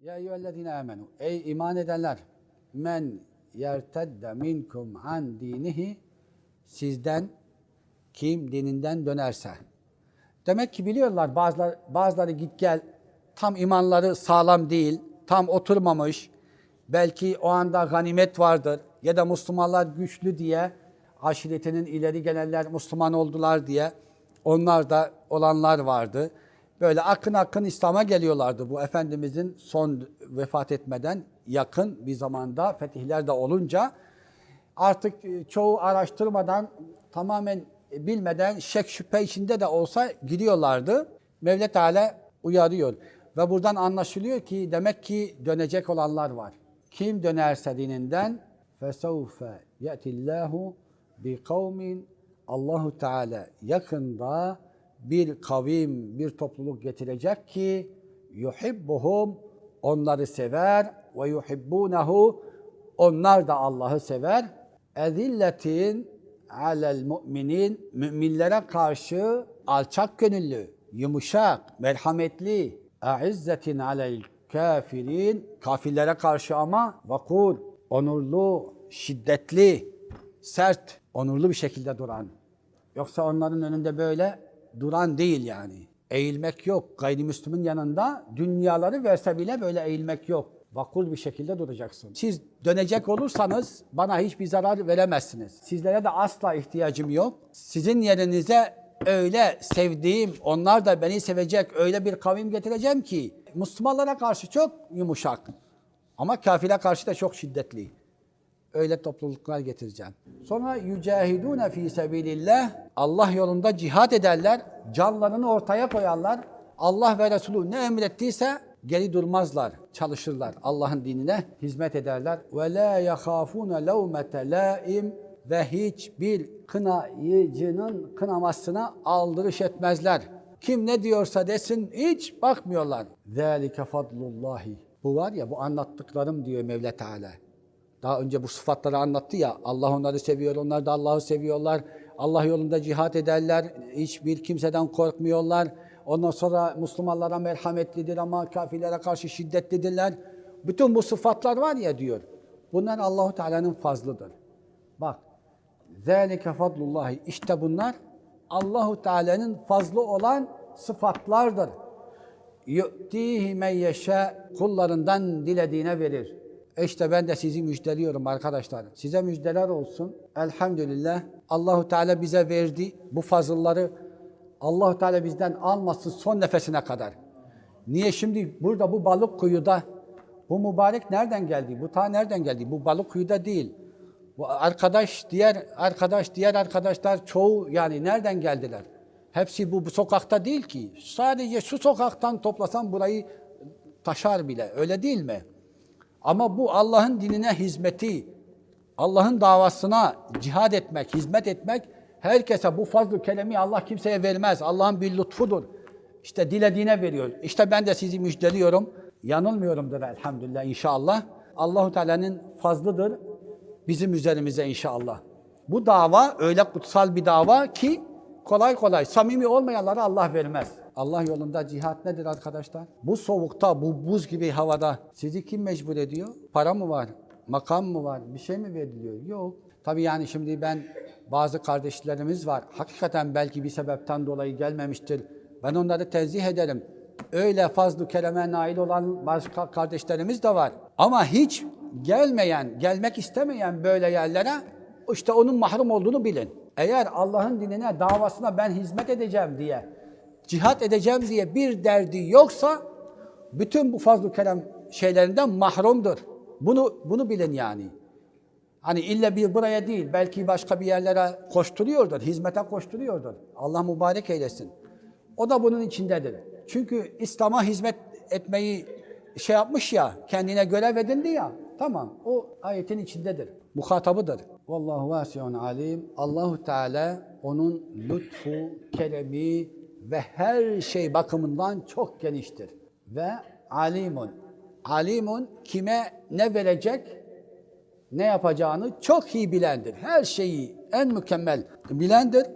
Ya eyyühellezine amenu. Ey iman edenler. Men yertedde minkum an dinihi. Sizden kim dininden dönerse. Demek ki biliyorlar bazıları, bazıları git gel tam imanları sağlam değil, tam oturmamış. Belki o anda ganimet vardır ya da Müslümanlar güçlü diye aşiretinin ileri gelenler Müslüman oldular diye onlar da olanlar vardı. Böyle akın akın İslam'a geliyorlardı bu Efendimizin son vefat etmeden yakın bir zamanda fetihler de olunca artık e, çoğu araştırmadan tamamen bilmeden şek şüphe içinde de olsa gidiyorlardı. Mevla Teala uyarıyor. Ve buradan anlaşılıyor ki demek ki dönecek olanlar var. Kim dönerse dininden فَسَوْفَ يَأْتِ اللّٰهُ بِقَوْمٍ Allahu Teala yakında bir kavim, bir topluluk getirecek ki yuhibbuhum onları sever ve yuhibbunehu onlar da Allah'ı sever. Ezilletin alel müminin müminlere karşı alçak gönüllü, yumuşak, merhametli. Aizzetin alel kafirin kafirlere karşı ama vakur, onurlu, şiddetli, sert, onurlu bir şekilde duran. Yoksa onların önünde böyle duran değil yani. Eğilmek yok. Gayrimüslimin yanında dünyaları verse bile böyle eğilmek yok. Vakul bir şekilde duracaksın. Siz dönecek olursanız bana hiçbir zarar veremezsiniz. Sizlere de asla ihtiyacım yok. Sizin yerinize öyle sevdiğim, onlar da beni sevecek öyle bir kavim getireceğim ki Müslümanlara karşı çok yumuşak ama kafire karşı da çok şiddetli. Öyle topluluklar getireceğim. Sonra yücahidune fi sebilillah Allah yolunda cihad ederler. Canlarını ortaya koyarlar. Allah ve Resulü ne emrettiyse geri durmazlar, çalışırlar. Allah'ın dinine hizmet ederler. Ve la yahafune levmete laim ve hiçbir kınayıcının kınamasına aldırış etmezler. Kim ne diyorsa desin hiç bakmıyorlar. Zalike fadlullahi. Bu var ya bu anlattıklarım diyor Mevla Teala. Daha önce bu sıfatları anlattı ya. Allah onları seviyor, onlar da Allah'ı seviyorlar. Allah yolunda cihat ederler. Hiçbir kimseden korkmuyorlar. Ondan sonra Müslümanlara merhametlidir ama kafirlere karşı şiddetlidirler. Bütün bu sıfatlar var ya diyor. Bunlar Allahu Teala'nın fazlıdır. Bak. Zalike fadlullahi. İşte bunlar Allahu Teala'nın fazlı olan sıfatlardır. Yu'tihi men yeşâ kullarından dilediğine verir. İşte ben de sizi müjdeliyorum arkadaşlar. Size müjdeler olsun. Elhamdülillah Allahu Teala bize verdi bu fazılları. Allahu Teala bizden almasın son nefesine kadar. Niye şimdi burada bu balık kuyuda bu mübarek nereden geldi? Bu ta nereden geldi? Bu balık kuyuda değil. Bu arkadaş, diğer arkadaş, diğer arkadaşlar çoğu yani nereden geldiler? Hepsi bu, bu sokakta değil ki. Sadece şu sokaktan toplasan burayı taşar bile. Öyle değil mi? Ama bu Allah'ın dinine hizmeti, Allah'ın davasına cihad etmek, hizmet etmek herkese bu fazl-ı keremi Allah kimseye vermez. Allah'ın bir lütfudur. İşte dilediğine veriyor. İşte ben de sizi müjdeliyorum. Yanılmıyorumdur elhamdülillah inşallah. Allahu Teala'nın fazlıdır bizim üzerimize inşallah. Bu dava öyle kutsal bir dava ki kolay kolay samimi olmayanlara Allah vermez. Allah yolunda cihat nedir arkadaşlar? Bu soğukta, bu buz gibi havada sizi kim mecbur ediyor? Para mı var? Makam mı var? Bir şey mi veriliyor? Yok. Tabii yani şimdi ben bazı kardeşlerimiz var. Hakikaten belki bir sebepten dolayı gelmemiştir. Ben onları tenzih ederim. Öyle fazl-ı kereme nail olan başka kardeşlerimiz de var. Ama hiç gelmeyen, gelmek istemeyen böyle yerlere işte onun mahrum olduğunu bilin. Eğer Allah'ın dinine, davasına ben hizmet edeceğim diye, cihat edeceğim diye bir derdi yoksa bütün bu fazl-ı kerem şeylerinden mahrumdur. Bunu bunu bilin yani. Hani illa bir buraya değil, belki başka bir yerlere koşturuyordur, hizmete koşturuyordur. Allah mübarek eylesin. O da bunun içindedir. Çünkü İslam'a hizmet etmeyi şey yapmış ya, kendine görev edindi ya, tamam o ayetin içindedir. Muhatabıdır. Vallahu vasiun alim. Allahu Teala onun lütfu, keremi ve her şey bakımından çok geniştir. Ve alimun. Alimun kime ne verecek, ne yapacağını çok iyi bilendir. Her şeyi en mükemmel bilendir.